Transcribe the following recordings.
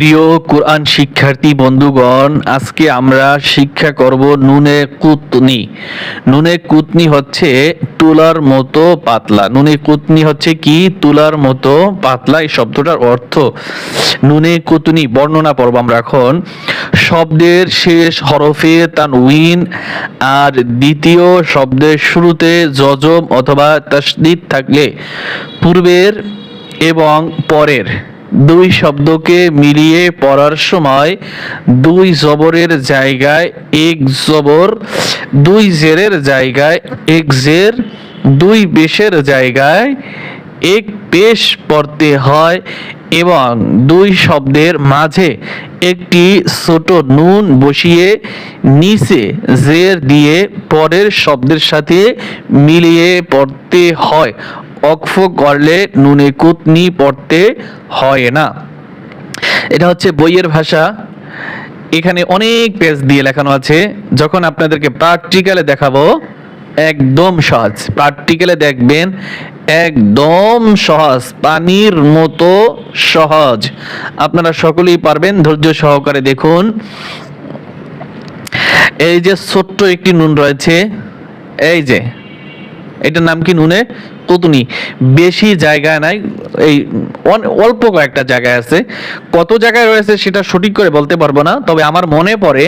প্রিয় কোরআন শিক্ষার্থী বন্ধুগণ, আজকে আমরা শিক্ষা করব নুনে কুতনি। নুনে কুতনি হচ্ছে তুলার মতো পাতলা। নুনে কুতনি হচ্ছে কি? তুলার মতো পাতলা, এই শব্দটার অর্থ নুনে কুতনি, বর্ণনা পর্ব আমরা এখন। শব্দের শেষ হরফে তানউইন আর দ্বিতীয় শব্দের শুরুতে জজম অথবা তাসদিদ থাকলে পূর্বের এবং পরের। দুই শব্দকে মিলিয়ে পড়ার সময় দুই জবরের জায়গায় এক জবর, দুই জেরের জায়গায় এক জের, দুই বেশের জায়গায় এক পেশ পড়তে হয়। এবং দুই শব্দের মাঝে একটি ছোট নুন বসিয়ে নিচে জের দিয়ে পরের শব্দের সাথে মিলিয়ে পড়তে হয়। অক্ফ করলে নুনে কুতনি পড়তে হয় না। এটা হচ্ছে বইয়ের ভাষা। এখানে অনেক পেজ দিয়ে লেখানো আছে। যখন আপনাদেরকে প্র্যাকটিক্যালে দেখাবো একদম সহজ। প্র্যাকটিক্যালে দেখবেন, একদম সহজ, পানির মতো সহজ। আপনারা সকলেই পারবেন, ধৈর্য সহকারে দেখুন। এই যে ছোট্ট একটি নুন রয়েছে, এই যে, এটার নাম কি নুনে তুতুনি বেশি জায়গায় নাই, এই অল্প কয়েকটা জায়গায় আছে। কত জায়গায় রয়েছে সেটা সঠিক করে বলতে পারব না, তবে আমার মনে পড়ে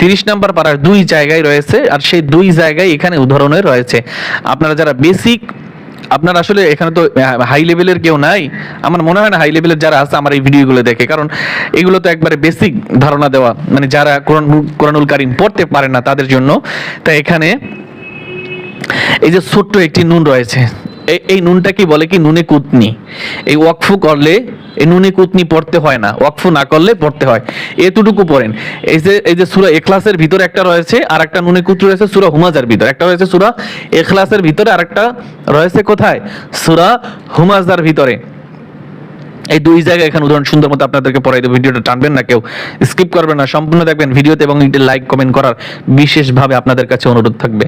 তিরিশ নাম্বার পাড়ার দুই জায়গায় রয়েছে, আর সেই দুই জায়গায় এখানে উদাহরণে রয়েছে। আপনারা যারা বেসিক আপনার আসলে এখানে তো হাই লেভেলের কেউ নাই, আমার মনে হয় না হাই লেভেলের যারা আছে আমার এই ভিডিওগুলো দেখে, কারণ এগুলো তো একবারে বেসিক ধারণা দেওয়া মানে যারা কোরআন, কোরআনুল কারিম পড়তে পারে না তাদের জন্য। তাই এখানে এই যে ছোট্ট একটি নুন রয়েছে এই নুনটা কি বলে কি? নুনে কুতনি। এই ওয়াকফু করলে এই নুনে কুতনি পড়তে হয় না। ওয়াকফু না করলে পড়তে হয়। এতটুকু পড়েন। এই যে এই যে সুরা এখলাসের ভিতরে একটা রয়েছে আর একটা নুনে কুতনি রয়েছে, সুরা হুমাজার ভিতরে। একটা রয়েছে সুরা এখলাসের ভিতরে আর একটা রয়েছে কোথায়? সুরা হুমাজার ভিতরে। এই দুই জায়গায় এখানে উদাহরণ সুন্দর মতো আপনাদেরকে পড়াই দেবো। ভিডিওটা টানবেন না কেউ। স্কিপ করবেন না, সম্পূর্ণ দেখবেন। ভিডিওতে এবং লাইক, কমেন্ট করার বিশেষভাবে আপনাদের কাছে অনুরোধ থাকবে।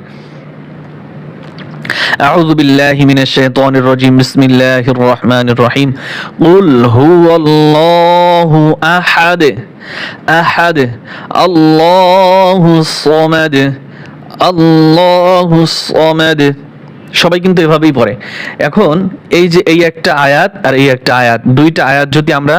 أعوذ بالله من الشيطان الرجيم بسم الله الرحمن الرحيم قل هو الله أحد أحد الله الصمد الله الصمد সবাই কিন্তু এভাবেই পড়ে। এখন এই যে এই একটা আয়াত আর এই একটা আয়াত, দুইটা আয়াত যদি আমরা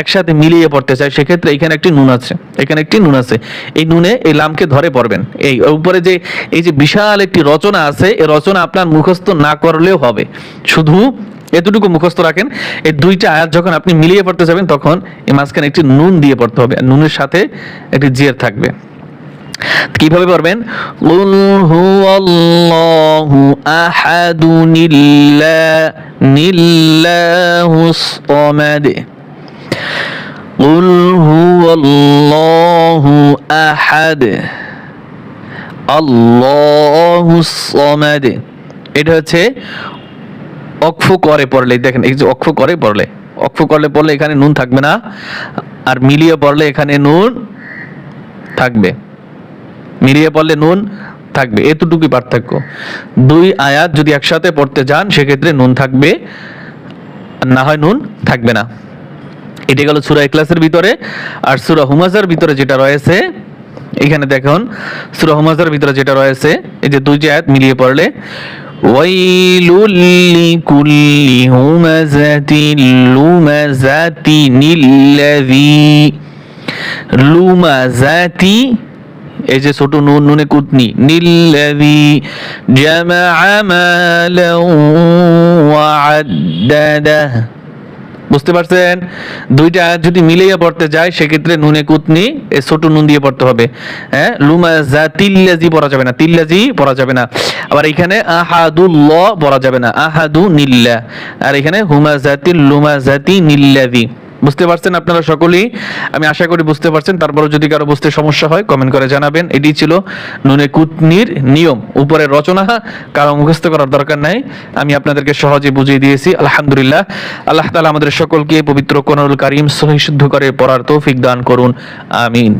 একসাথে মিলিয়ে পড়তে চাই, সেক্ষেত্রে এখানে একটি নুন আছে। এখানে একটি নুন আছে। এই নুনে এই লামকে ধরে পড়বেন। এই উপরে যে, এই যে বিশাল একটি রচনা আছে, এই রচনা আপনার মুখস্থ না করলেও হবে। শুধু এতটুকু মুখস্থ রাখেন, এই দুইটা আয়াত যখন আপনি মিলিয়ে পড়তে যাবেন, তখন এই মাঝখানে একটি নুন দিয়ে পড়তে হবে। নুনের সাথে একটি জের থাকবে। কীভাবে পারবেন? এটা হচ্ছে অক্ষ করে পড়লে দেখেন এই যে অক্ষ করে পড়লে অক্ষ করলে পড়লে এখানে নুন থাকবে না আর মিলিয়ে পড়লে এখানে নুন থাকবে মিলিয়ে পড়লে নুন থাকবে, এতটুকুই পার্থক্য। দুই আয়াত যদি একসাথে পড়তে যান, সেক্ষেত্রে নুন থাকবে, না হয় নুন থাকবে না। এটি গেল সুরা ইখলাসের ভিতরে আর সুরা হুমাজার ভিতরে যেটা রয়েছে, এখানে দেখুন, সুরা হুমাজার ভিতরে যেটা রয়েছে, এই যে দুই যে আয়াত মিলিয়ে পড়লে লুমাজাতিনিল্লাযী লুমাজাতি এই যে ছোট নুন, নুনে কুতনি। ওয়া বুঝতে পারছেন? দুইটা যদি মিলিয়ে পড়তে যায়, সেক্ষেত্রে নুনে কুতনি, এই ছোট নুন দিয়ে পড়তে হবে। হ্যাঁ? লুমা জাতিল্লাজি পড়া যাবে না। তিল্লাজি পড়া যাবে না। আবার এখানে আহাদুল্লাহ পড়া যাবে না। আহাদু নিল্লা। আর এখানে হুমা জাতিল লুমা জাতি নিল্লাজি। বুঝতে পারছেন আপনারা সকলেই? আমি আশা করি বুঝতে পারছেন। তারপরে যদি কারও বুঝতে সমস্যা হয় কমেন্ট করে জানাবেন। এটি ছিল নুনে কুতনির নিয়ম। উপরে রচনা, কারও মুখস্থ করার দরকার নাই। আমি আপনাদেরকে সহজে বুঝিয়ে দিয়েছি। আলহামদুলিল্লাহ। আল্লাহ তালা আমাদের সকলকে পবিত্র কোরআনুল কারিম সহিশুদ্ধ করে পড়ার তৌফিক দান করুন। আমিন।